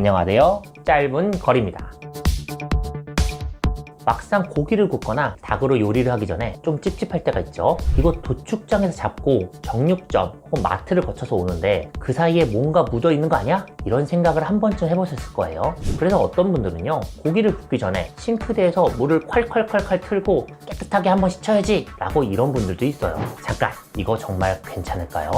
안녕하세요. 짧은 거리입니다. 막상 고기를 굽거나 닭으로 요리를 하기 전에 좀 찝찝할 때가 있죠. 이거 도축장에서 잡고 정육점 혹은 마트를 거쳐서 오는데 그 사이에 뭔가 묻어 있는 거 아니야? 이런 생각을 한 번쯤 해보셨을 거예요. 그래서 어떤 분들은요, 고기를 굽기 전에 싱크대에서 물을 콸콸콸콸 틀고 깨끗하게 한번 씻어야지 라고 이런 분들도 있어요. 잠깐, 이거 정말 괜찮을까요?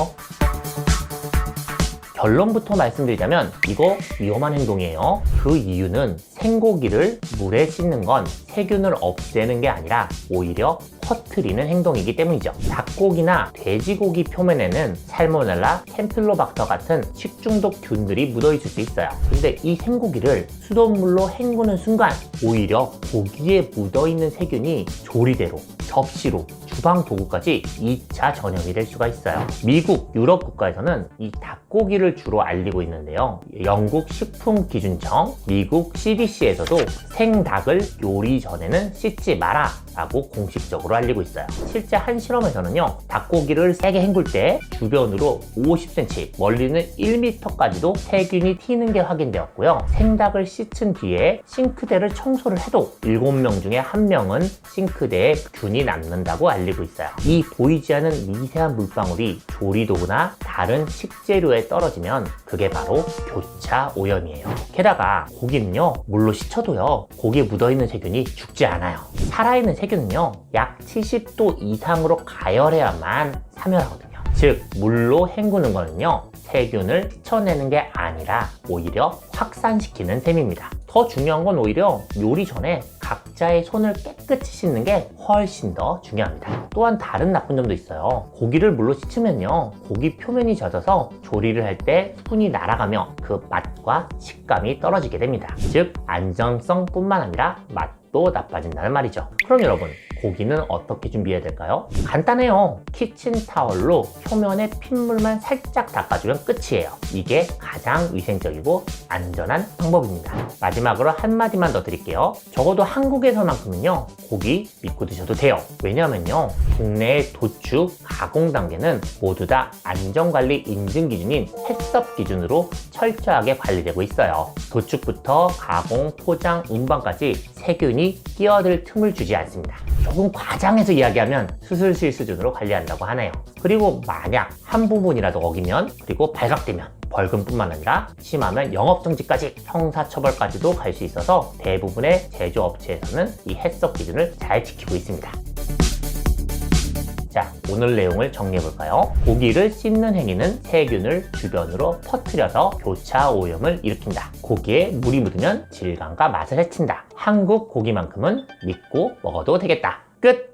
결론부터 말씀드리자면 이거 위험한 행동이에요. 그 이유는 생고기를 물에 씻는 건 세균을 없애는 게 아니라 오히려 퍼트리는 행동이기 때문이죠. 닭고기나 돼지고기 표면에는 살모넬라, 캠필로박터 같은 식중독 균들이 묻어 있을 수 있어요. 근데 이 생고기를 수돗물로 헹구는 순간 오히려 고기에 묻어 있는 세균이 조리대로, 접시로, 주방 도구까지 2차 전염이 될 수가 있어요. 미국, 유럽 국가에서는 이 닭고기를 주로 알리고 있는데요. 영국 식품기준청, 미국 CDC 에서도 생닭을 요리 전에는 씻지 마라 라고 공식적으로 알리고 있어요. 실제 한 실험에서는요, 닭고기를 세게 헹굴 때 주변으로 50cm, 멀리는 1m까지도 세균이 튀는 게 확인되었고요. 생닭을 씻은 뒤에 싱크대를 청소를 해도 7명 중에 1명은 싱크대에 균이 남는다고 알리고 있어요. 이 보이지 않는 미세한 물방울이 조리도구나 다른 식재료에 떨어지면 그게 바로 교차 오염이에요. 게다가 고기는요, 물로 씻어도요, 고기에 묻어있는 세균이 죽지 않아요. 살아있는 세균은요, 약 70도 이상으로 가열해야만 사멸하거든요. 즉, 물로 헹구는 거는요, 세균을 쳐내는 게 아니라 오히려 확산시키는 셈입니다. 더 중요한 건 오히려 요리 전에 각자의 손을 깨끗이 씻는 게 훨씬 더 중요합니다. 또한 다른 나쁜 점도 있어요. 고기를 물로 씻으면요, 고기 표면이 젖어서 조리를 할때 수분이 날아가며 그 맛과 식감이 떨어지게 됩니다. 즉, 안정성뿐만 아니라 맛도 나빠진다는 말이죠. 그럼 여러분, 고기는 어떻게 준비해야 될까요? 간단해요. 키친타월로 표면에 핏물만 살짝 닦아주면 끝이에요. 이게 가장 위생적이고 안전한 방법입니다. 마지막으로 한마디만 더 드릴게요. 적어도 한국에서만큼은요, 고기 믿고 드셔도 돼요. 왜냐면요, 국내의 도축, 가공 단계는 모두 다 안전관리 인증 기준인 햇섭 기준으로 철저하게 관리되고 있어요. 도축부터 가공, 포장, 운반까지 세균이 끼어들 틈을 주지 않습니다. 조금 과장해서 이야기하면 수술실 수준으로 관리한다고 하네요. 그리고 만약 한 부분이라도 어기면 그리고 발각되면 벌금뿐만 아니라 심하면 영업정지까지 형사처벌까지도 갈 수 있어서 대부분의 제조업체에서는 이 햇석 기준을 잘 지키고 있습니다. 자, 오늘 내용을 정리해볼까요? 고기를 씻는 행위는 세균을 주변으로 퍼뜨려서 교차 오염을 일으킨다. 고기에 물이 묻으면 질감과 맛을 해친다. 한국 고기만큼은 믿고 먹어도 되겠다. 끝!